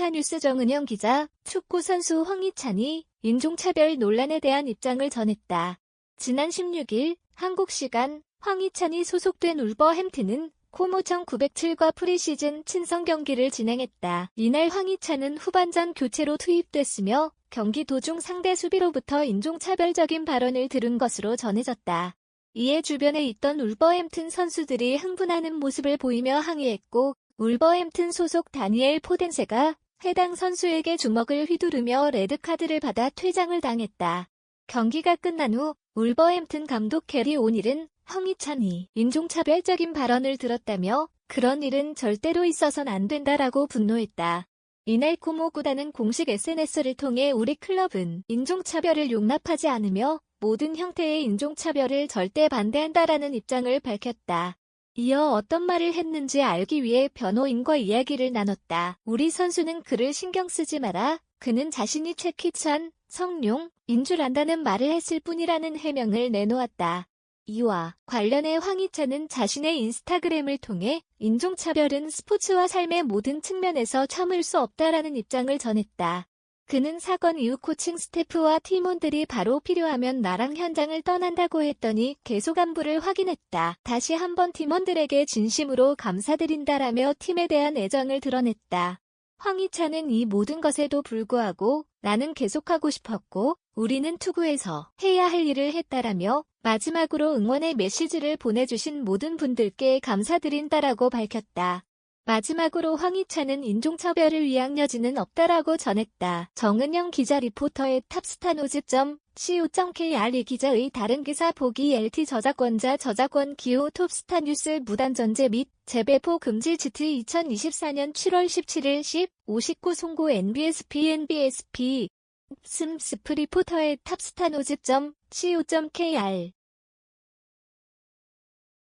톱스타 뉴스 정은영 기자, 축구 선수 황희찬이 인종차별 논란에 대한 입장을 전했다. 지난 16일 한국 시간 황희찬이 소속된 울버햄튼은 코모청 907과 프리시즌 친선 경기를 진행했다. 이날 황희찬은 후반전 교체로 투입됐으며 경기 도중 상대 수비로부터 인종차별적인 발언을 들은 것으로 전해졌다. 이에 주변에 있던 울버햄튼 선수들이 흥분하는 모습을 보이며 항의했고 울버햄튼 소속 다니엘 포덴세가 해당 선수에게 주먹을 휘두르며 레드카드를 받아 퇴장을 당했다. 경기가 끝난 후 울버햄튼 감독 캐리 오닐은 황희찬이 인종차별적인 발언을 들었다며 그런 일은 절대로 있어선 안 된다라고 분노했다. 이날 코모 구단은 공식 SNS를 통해 우리 클럽은 인종차별을 용납하지 않으며 모든 형태의 인종차별을 절대 반대한다라는 입장을 밝혔다. 이어 어떤 말을 했는지 알기 위해 변호인과 이야기를 나눴다. 우리 선수는 그를 신경 쓰지 마라. 그는 자신이 최키찬, 성룡, 인 줄 안다는 말을 했을 뿐이라는 해명을 내놓았다. 이와 관련해 황희찬은 자신의 인스타그램을 통해 인종차별은 스포츠와 삶의 모든 측면에서 참을 수 없다라는 입장을 전했다. 그는 사건 이후 코칭 스태프와 팀원들이 바로 필요하면 나랑 현장을 떠난다고 했더니 계속 안부를 확인했다. 다시 한번 팀원들에게 진심으로 감사드린다라며 팀에 대한 애정을 드러냈다. 황희찬은 이 모든 것에도 불구하고 나는 계속하고 싶었고 우리는 투구에서 해야 할 일을 했다라며 마지막으로 응원의 메시지를 보내주신 모든 분들께 감사드린다라고 밝혔다. 마지막으로 황희찬은 인종차별을 위한 여지는 없다라고 전했다. 정은영 기자 리포터의 탑스타 노즈.co.kr 이 기자의 다른 기사 보기 LT 저작권자 저작권 기호 톱스타 뉴스 무단 전제 및 재배포 금지 GT 2024년 7월 17일 10, 59 송고 NBSP NBSP 슴스프 리포터의 탑스타 노즈.co.kr